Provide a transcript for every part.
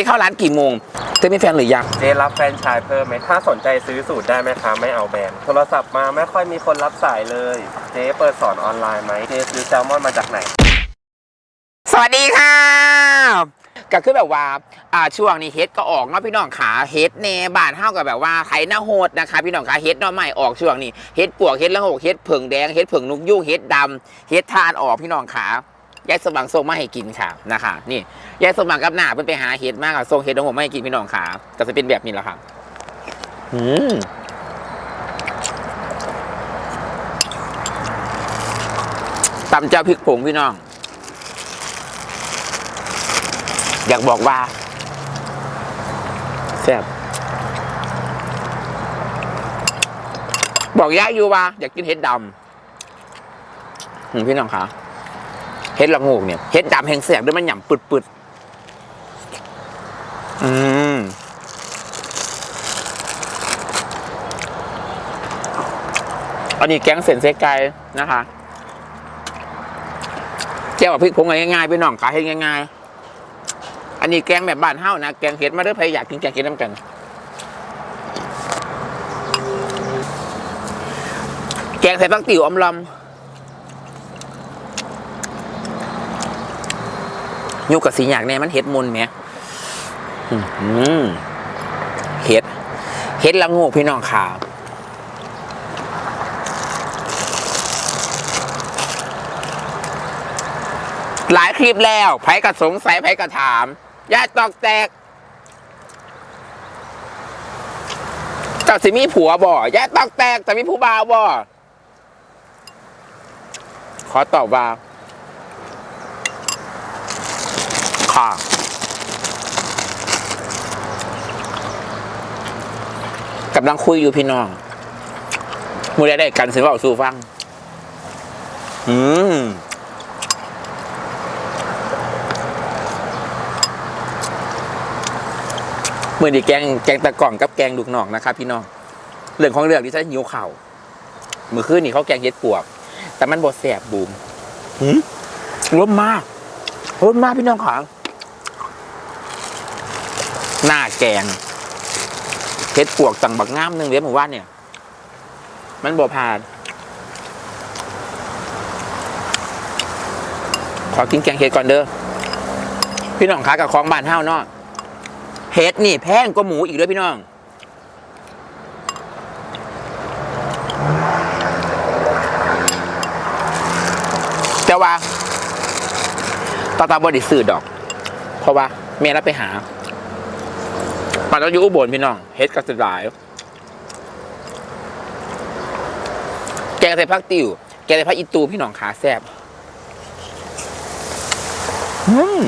จ๊เข้าร้านกี่โมงเจ๊มีแฟนหรือยังเจ๊รับแฟรนไชายเพิ่มไหมถ้าสนใจซื้อสูตรได้ไหมคะ ไม่เอาแบรนด์โทรศัพท์มาไม่ค่อยมีคนรับสายเลย เจ๊เปิดสอนออนไลน์ไหมเจ๊ซื้อแซลมอนมาจากไหน สวัสดีค่ะก็คือแบบว่าอ่าช่วงนี้เฮ็ดก็ออกเนาะพี่น้องขาเฮ็ดเนบ้านเฮากับแบบว่าไถหน้าโหดนะคะพี่น้องขาเฮ็ดหน้อใหม่ออกช่วงนี้เฮ็ดปวกเฮ็ดละโหกเฮ็ดเผิงแดงเฮ็ดเผิงนุกยุงเฮ็ดดำเฮ็ดทานออกพี่น้องขา ยายสมังส่งมาให้กินค่ะนะคะนี่ยายสมังกับหน้าเพิ่นไปหาเฮ็ดมากค่ะส่งเฮ็ดของผมมาให้กินพี่น้องขาก็จะเป็นแบบนี้แหละค่ะอืมตำเจ้าพริกผงพี่น้อง อยากบอกว่าแซ่บบอกยายอยู่ว่า อยากกินเห็ดดำอืมพี่น้องคะ เห็ดละงูกเนี่ยเห็ดดำแห้งแสบด้วยมันหย่ำปึดๆอืมอันนี้แกงเส้นเซไก่นะคะเจ้าพริกผงง่ายๆพี่น้องขายให้ง่ายๆ อันนี้แกงแบบบ้านเฮ้านะแกงเห็ดมาเด้อใครอยากกินแกงเห็ดน้ำกันแกงใส่ปักติ๋วอมลำ ยุกกับสีอยากแน่มันเห็ดมุนไหมเห็ด เห็ดละงูพี่น้องขาหลายคลิปแล้วไผก็สงสัยไผก็ถามญาติตอกแตกเจ้าสิมีผัวบ่ญาติตอกแตกจะมีผู้บ่าวบ่ขอตอบว่า ค่ะกำลังคุยอยู่พี่น้องมูได้ได้กันสิว่าสู่ฟัง อืมมือดีแกงแกงตะกล่องกับแกงลูกหนอกนะครับพี่น้องเรื่องของเรื่องที่ใช้หิวเข่าวมือคืนนี่เขาแกงเย็ดปวก แต่มันบดแสบบูมหืมรสมากรสมากพี่น้องขา หน้าแกงเฮ็ดปวกตังบักง่ามหนึ่งเลี้ยหมู่บ้านเนี่ย มันบ่ผ่านขอกินแกงเฮ็ดก่อนเด้อพี่น้องขากับของบ้านเฮ้าเนาะเห็ดนี่แพงกว่าหมูอีกด้วยพี่น้องแต่ว่าตาตาบไดิสื่อดอก เพราะว่าเมียรับไปหา มันต้องอยู่อุบลพี่น้องเฮ็ดกระสดาย แกงใส่ผักติวแกงใส่ผักอีตูพี่น้องขาแซ่บอืม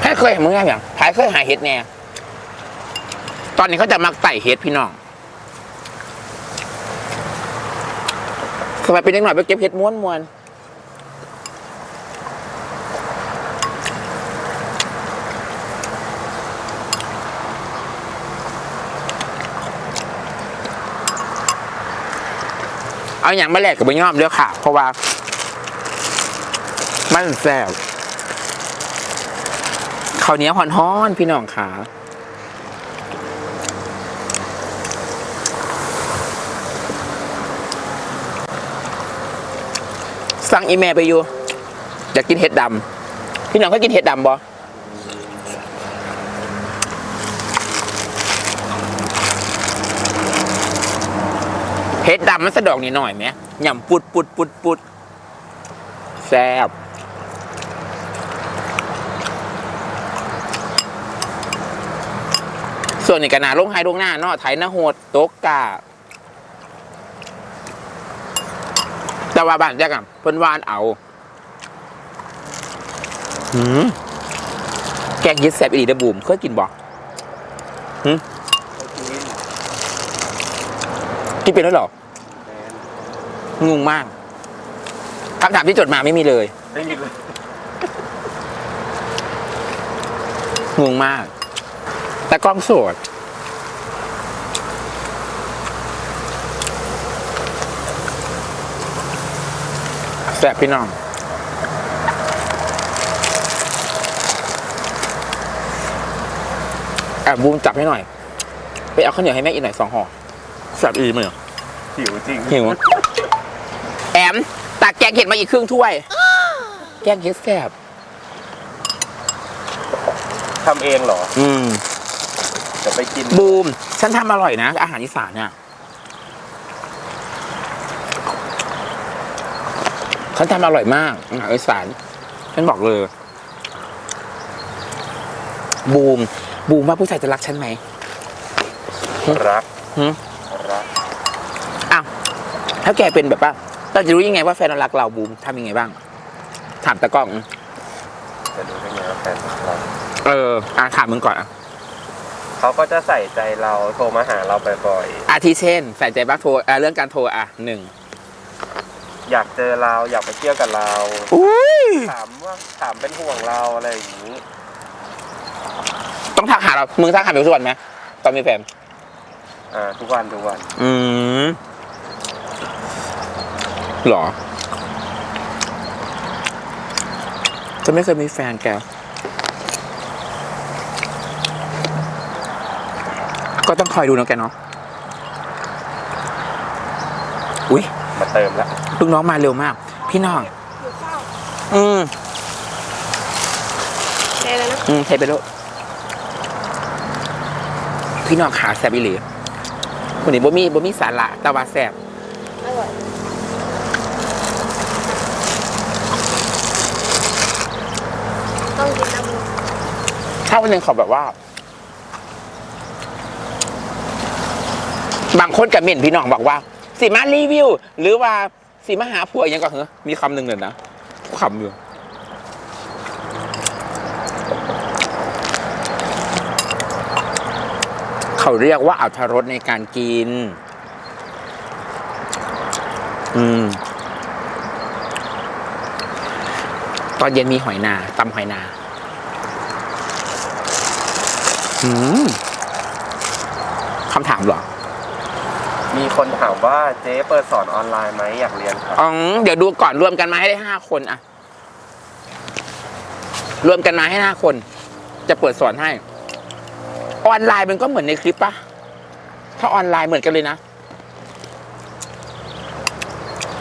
แพ้เคยเห็นมึงไงอย่างแพ้เคยหาเห็ดแน่ตอนนี้เขาจะมักไต่เห็ดพี่น้อง สมัยเป็นยังหน่อยไปเก็บเห็ดม้วนมวนเอาอย่างมาแลกกับใบยอมเดียค่ะ เพราะว่า มันแซ่บข้าวเหนียวหอนฮ้อนๆพี่น้องขา สั่งอีเมลไปอยู่อยากกินเห็ดดำพี่น้องก็กินเห็ดดำบ่เห็ดดำมันสะดอกนิดหน่อยไหมยำปุดปุดปุดปุดแซ่บส่วนนี้ก็นาลงไฮลงหน้าเนาะไถหน้าโหดโต๊กกา แต่ว่าบ้านแจ๊กอะเพิ่นวานเอาหืมแกงยิดแสบอีเดอบูมเคยกินบ่หืมกินเป็นแล้วเหรองงมากคำถามที่จดมาไม่มีเลยได้ยินเลยงงมาก แต่กล้องโสด แซ่บพี่น้องแอบบูมจับให้หน่อย ไปเอาข้าวเหนียวให้แม่อีกหน่อยสองห่อแซ่บอีมั้ยเหรอหิวจริงหิวแอมตักแกงเห็ดมาอีกครึ่งถ้วย แกงเห็ดแซ่บทำเองเหรอ อืมจะไปกิน บูม ฉันทำอร่อยนะ อาหารอีสานเนี่ย ฉันทำอร่อยมากอาหารอีสานฉันบอกเลย บูม บูมว่าผู้ชายจะรักฉันไหมรักหึรักอ้าวถ้าแกเป็นแบบว่าเราจะรู้ยังไงว่าแฟนเรารักเราบูมทำยังไงบ้าง ถามตะกล้อง จะรู้ได้ไงว่าแฟนเราเอออะถามมึงก่อนอะเขาก็จะใส่ใจเราโทรมาหาเราบ่อยอาทิเช่น ใส่ใจบ้างโทรอะเรื่องการโทรอะหนึ่งๆ อยากเจอเราอยากไปเที่ยวกับเราอุ้ยถามว่าถามเป็นห่วงเราอะไรอย่างนี้ ต้องทักหาเรา มึงทักหาเราทุกวันไหมตอนมีแฟนอ่าทุกวันทุกวัน อืมหรอจะไม่เคยมีแฟนแก ก็ต้องคอยดูนะแกเนาะอุ้ย มาเติมแล้วลูกน้องมาเร็วมาก พี่น้องอยู่เฝ้าอืมแม่เลยนะอืมเทไปแล้วพี่น้องขาแซบอีหลีคนนี้บ่มีบ่มีสาระแต่ว่าแซบอร่อยต้องกินน้ำมันถ้าวันหนึ่งเขาแบบว่า บางคนกับเม่นพี่น้องบอกว่า สิมารีวิว หรือว่าสิมาหาผัวยังก็เหรอมีคำหนึ่งเลยนะคำอยู่เขาเรียกว่าอัตรสในการกิน อืม ตอนเย็นมีหอยนาตำหอยนา อืมคำถามเหรอ มีคนถามว่าเจ๊เปิดสอนออนไลน์ไหมอยากเรียนครับ อ๋อเดี๋ยวดูก่อนรวมกันมาให้ได้ห้าคนอะรวมกันมาให้ห้าคน จะเปิดสอนให้ ออนไลน์มันก็เหมือนในคลิปปะถ้าออนไลน์เหมือนกันเลยนะ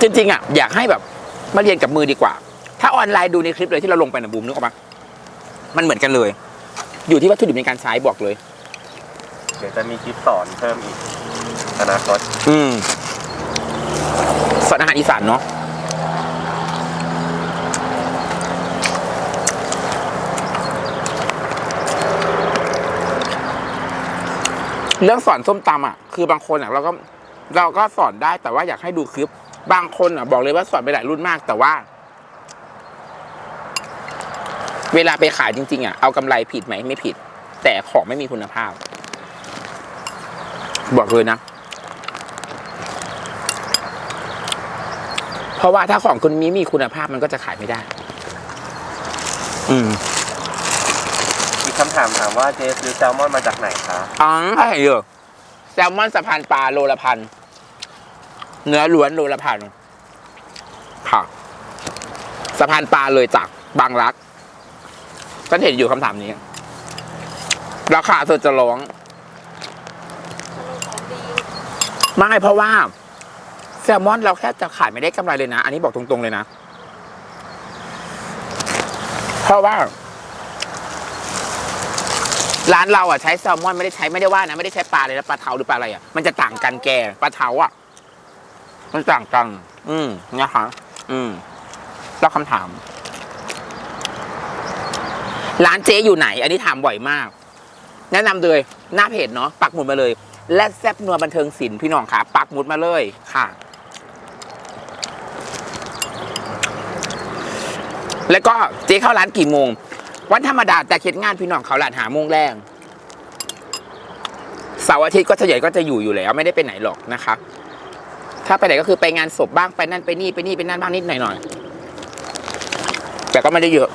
จริงๆอะอยากให้แบบ มาเรียนกับมือดีกว่า ถ้าออนไลน์ดูในคลิปเลยที่เราลงไปนะบูมนึกออกปะมันเหมือนกันเลย อยู่ที่วัตถุดิบในการใช้บอกเลย เดี๋ยวจะมีคลิปสอนเพิ่มอีก อนาคตอืมสอนอาหารอีสานเนาะเรื่องสอนส้มตำอะ คือบางคนอะเราก็เราก็สอนได้แต่ว่าอยากให้ดูคลิป บางคนอะ บอกเลยว่าสอนไปหลายรุ่นมาก แต่ว่า เวลาไปขายจริง ๆ อะ เอากำไรผิดไหมไม่ผิด แต่ของไม่มีคุณภาพ บอกเลยนะ เพราะว่าถ้าของคุณมีมีคุณภาพมันก็จะขายไม่ได้ อืมอีกคำถามถามว่าเจ๊ซื้อแซลมอนมาจากไหนคะอ๋อใช่เยอะแซลมอนสะพานปลาโลละพัน เนื้อล้วนโลละพันค่ะสะพานปลาเลยจากบางรักฉันเห็นอยู่คำถามนี้ ราคาเธอจะร้องของดีไม่เพราะว่า แซลมอนเราแค่จะขายไม่ได้กำไรเลยนะ อันนี้บอกตรงๆเลยนะ เพราะว่า ร้านเราอะใช้แซลมอนไม่ได้ใช้ไม่ได้ว่านะไม่ได้ใช้ปลาเลยนะปลาเทาหรือปลาอะไรอะมันจะต่างกันแกปลาเทาอะมันต่างกัน อืมนะคะ อืมแล้วคำถาม ร้านเจ๊อยู่ไหน อันนี้ถามบ่อยมาก แนะนำเลย หน้าเพจเนาะปักหมุดมาเลย และแซบนัวบันเทิงศิลป์พี่น้องค่ะ ปักหมุดมาเลยค่ะ แล้วก็เจ๊เข้าร้านกี่โมง วันธรรมดาแต่เข็งานพี่น้องเขาร้านหาโมงแรงเสาร์อาทิตย์ก็จะใหญ่ก็จะอยู่อยู่แล้ว ไม่ได้ไปไหนหรอกนะคะ ถ้าไปไหนก็คือไปงานศพบ้างไปนั่นไปนี่ไปนี่ไปนั่นบ้างนิดหน่อยหน่อยแต่ก็ไม่ได้เยอะ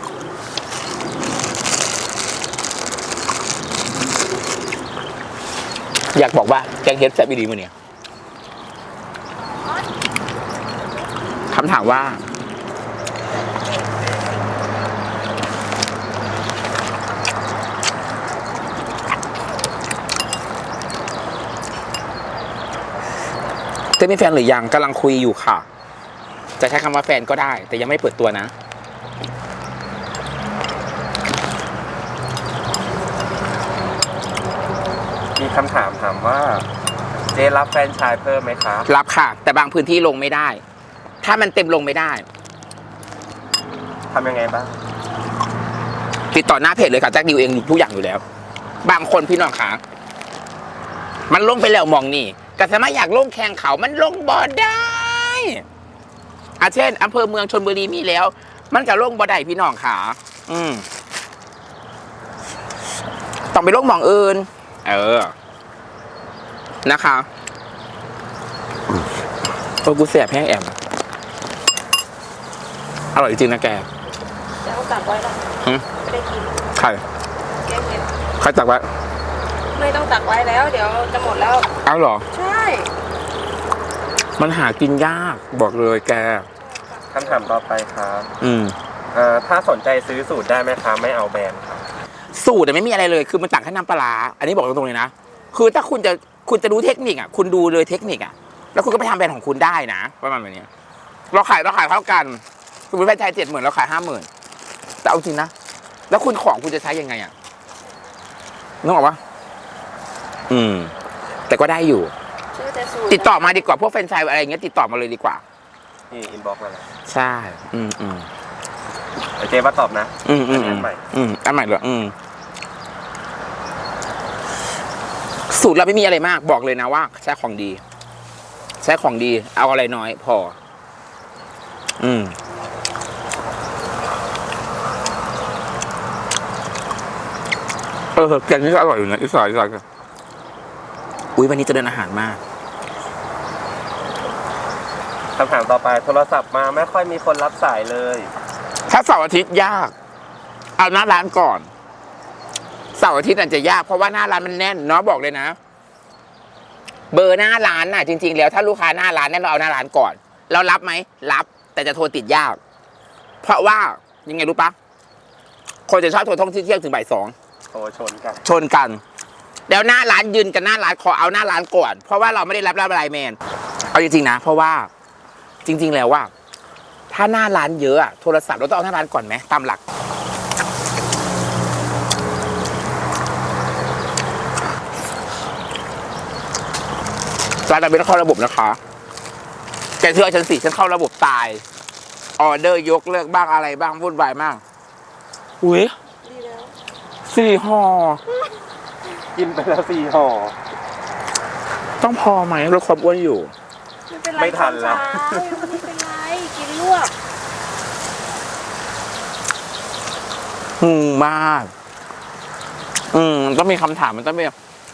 อยากบอกว่าแกงเฮ็ดแซ่บดีมือเนี่ยคำถามว่า เต้มีแฟนหรือยังกำลังคุยอยู่ค่ะ จะใช้คำว่าแฟนก็ได้ แต่ยังไม่เปิดตัวนะ มีคำถามถามว่า เจ๊รับแฟรนไชายเพิ่มไหมครับ รับค่ะ แต่บางพื้นที่ลงไม่ได้ ถ้ามันเต็มลงไม่ได้ทำยังไงบ้าง ติดต่อหน้าเพจเลยค่ะแจ็คดิวเองทุกอย่างอยู่แล้ว บางคนพี่น้องขามันลงไปแล้วมองนี่ แต่สามารถอยากลงแข่งเขามันลงบ่อได้อาเช่นอำเภอเมืองชนบุรีมีแล้ว มันก็ลงบ่ได้พี่น้องขาอืมต้องไปลงหมองอื่น เออ นะคะโอ้กูเสียแพงแอมอร่อยจริงนะแกจะเอากลับไว้ละหืมไม่ได้กินใครแกงเห็ดใครตักไว้ไม่ต้องตักไว้แล้ว เดี๋ยวจะหมดแล้ว เอาเหรอ ใช่ มันหากินยากบอกเลยแก คำถามต่อไปครับอืม เอ่อถ้าสนใจซื้อสูตรได้ไหมครับไม่เอาแบรนด์ครับสูตรเนี่ยไม่มีอะไรเลยคือมันต่างแค่น้ำปลาร้าอันนี้บอกตรงๆเลยนะ คือถ้าคุณจะคุณจะรู้เทคนิคอะคุณดูเลยเทคนิคอะแล้วคุณก็ไปทำแบรนด์ของคุณได้นะประมาณแบบนี้เราขายเราขายเท่ากันคุณเป็นแฟรนไชส์เจ็ดหมื่นเราขายห้าหมื่นแต่เอาจริงนะแล้วคุณของคุณจะใช้ยังไงอะนึกออกปะอืม แต่ก็ได้อยู่ ชื่อแต่สูตรติดต่อมาดีกว่าพวกแฟรนไชส์อะไรอย่างเงี้ยติดต่อมาเลยดีกว่า นี่อินบ็อกซ์มาแล้วใช่อืมอืมเดี๋ยวเจ๊มาตอบนะ อืมอืมอัอืนมใหม่ อืมอันใหม่เหรออืมสูตรเราไม่มีอะไรมากบอกเลยนะว่าใช้ของดี ใช้ของดี เอาอะไรน้อย พอ อืมเออแกงนี่ก็อร่อยอยู่นะอีสานอีสานกันอุ้ยวันนี้จะเดินอาหารมาก คำถามต่อไปโทรศัพท์มาไม่ค่อยมีคนรับสายเลย ถ้าเสาร์อาทิตย์ยาก เอาหน้าร้านก่อน เสาร์อาทิตย์อาจจะยากเพราะว่าหน้าร้านมันแน่นเนาะบอกเลยนะ เบอร์หน้าร้านน่ะ จริง ๆ แล้วถ้าลูกค้าหน้าร้านแน่นเราเอาหน้าร้านก่อน เรารับไหมรับ แต่จะโทรติดยาก เพราะว่ายังไงรู้ปะคนจะชอบโทรท่องเที่ยงถึงบ่ายสองโทรชนกัน ชนกัน แล้วหน้าร้านยืนกันหน้าร้านขอเอาหน้าร้านก่อน เพราะว่าเราไม่ได้รับรับไลน์แมน เอาจริงๆนะ เพราะว่า จริง ๆ แล้วว่า ถ้าหน้าร้านเยอะอะโทรศัพท์เราต้องเอาหน้าร้านก่อนไหมตามหลัก ร้านเราไม่ต้องเข้าระบบนะคะแกเชื่อฉันสิฉันเข้าระบบตาย ออเดอร์ยกเลิกบ้างอะไรบ้างวุ่นวายมาก อุ้ยดีแล้วสี่ห่อ กินไปแล้วสี่ห่อ ต้องพอไหมลดความอ้วนอยู่ ไม่เป็นไรไม่ทันแล้วตอนเช้าไม่เป็นไรกินลวกอืมมาก อืมต้องมีคำถามมันต้องมี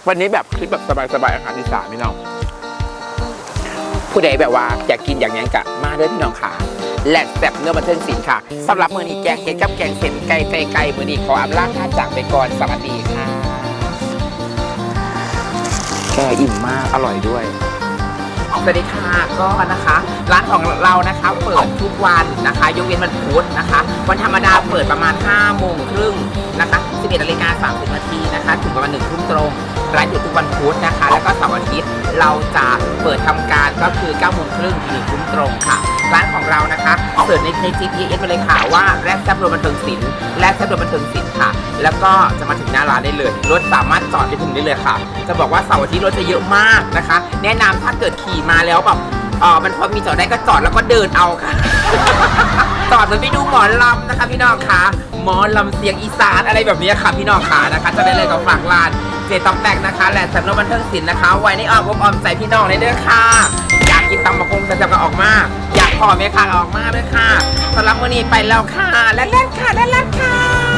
วันนี้แบบคลิปแบบสบายๆอาหารอีสานพี่น้อง ผู้ใดแบบว่าอยากกินอย่างนี้กะมาเด้อพี่น้องค่ะแหลกแซ่บเนื้อบันเทิงศิลป์ค่ะสำหรับมือนี้แกงเห็ดกับแกงเส้นไก่ไก่ไก่มือนี้ขออำลาท่าจากไปก่อนสวัสดีค่ะแกอิ่มมากอร่อยด้วยส วัสดีค่ะก็นะคะ ร้านของเรานะคะเปิดทุกวันนะคะยกเว้นวันพุธนะคะ วันธรรมดาเปิดประมาณ5โมงครึ่งนะคะ11นาฬิกา30นาทีนะคะ ถึงประมาณ1ทุ่มตรง ร้านอยู่ทุกวันพุธนะคะ แล้วก็เสาร์อาทิตย์เราจะเปิดทำการก็คือ9โมงครึ่งถึงทุ่มตรงค่ะ ร้านของเรานะคะเสิร์ชในใน GPS ไปเลยค่ะว่าแรกแซ่บรวมบันเทิงศิลป์แรกแซ่บรวมบันเทิงศิลป์ค่ะ แล้วก็จะมาถึงหน้าร้านได้เลยรถสามารถจอดไปถึงได้เลยค่ะ จะบอกว่าเสาร์อาทิตย์รถจะเยอะมากนะคะ แนะนำถ้าเกิดขี่มาแล้วแบบเออมันพอมีจอดได้ก็จอดแล้วก็เดินเอาค่ะจอดเหมือนไปดูหมอลำนะคะพี่น้องค่ะหมอลำเสียงอีสานอะไรแบบนี้ค่ะพี่น้องค่ะนะคะ จะได้เลยกับฝากร้าน เจตองแตกนะคะ และสำนักบันเทิงศิลป์นะคะ ไว้ในอ้อมอกอ้อมใจพี่น้องเลยเด้อค่ะ อยากกินตำมะกงจะจะก็ออกมา อยากขอเมียค่ะออกมาด้วยค่ะสำหรับวันนี้ไปแล้วค่ะ และแล้วค่ะและแล้วค่ะ